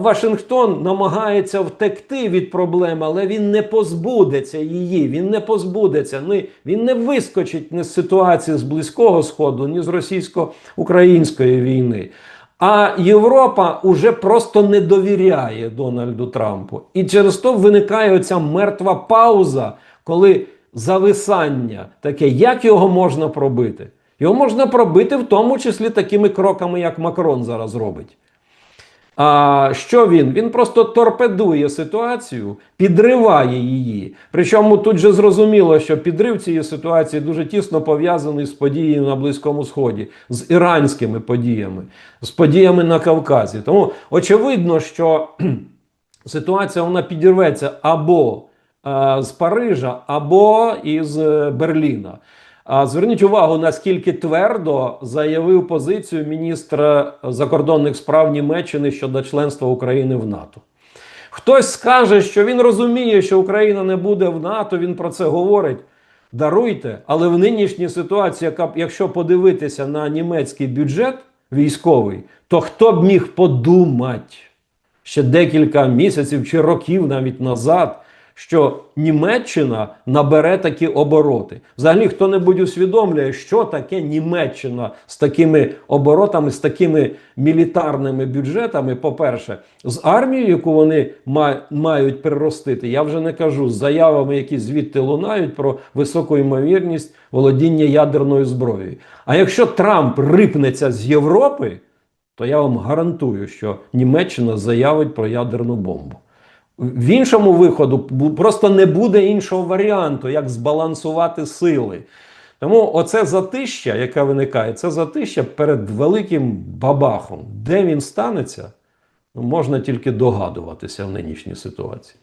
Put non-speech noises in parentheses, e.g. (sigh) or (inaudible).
Вашингтон намагається втекти від проблеми, але він не позбудеться її. Він не позбудеться. Він не вискочить ні з ситуації з Близького Сходу, ні з російсько-української війни. А Європа уже просто не довіряє Дональду Трампу. І через то виникає оця мертва пауза, коли зависання таке, як його можна пробити? Його можна пробити в тому числі такими кроками, як Макрон зараз робить. А що він? Він просто торпедує ситуацію, підриває її. Причому тут же зрозуміло, що підрив цієї ситуації дуже тісно пов'язаний з подіями на Близькому Сході, з іранськими подіями, з подіями на Кавказі. Тому очевидно, що (clears throat) ситуація вона підірветься або е, з Парижа, або із е, Берліна. Зверніть увагу, наскільки твердо заявив позицію міністра закордонних справ Німеччини щодо членства України в НАТО. Хтось скаже, що він розуміє, що Україна не буде в НАТО, він про це говорить. Даруйте, але в нинішній ситуації, якщо подивитися на німецький бюджет військовий, то хто б міг подумати ще декілька місяців чи років навіть назад, що Німеччина набере такі обороти. Взагалі, хто-небудь усвідомлює, що таке Німеччина з такими оборотами, з такими мілітарними бюджетами, по-перше, з армією, яку вони мають приростити, я вже не кажу з заявами, які звідти лунають про високу ймовірність володіння ядерною зброєю. А якщо Трамп рипнеться з Європи, то я вам гарантую, що Німеччина заявить про ядерну бомбу. В іншому виходу просто не буде іншого варіанту, як збалансувати сили. Тому оце затища, яке виникає, це затища перед великим бабахом. Де він станеться, ну, можна тільки догадуватися в нинішній ситуації.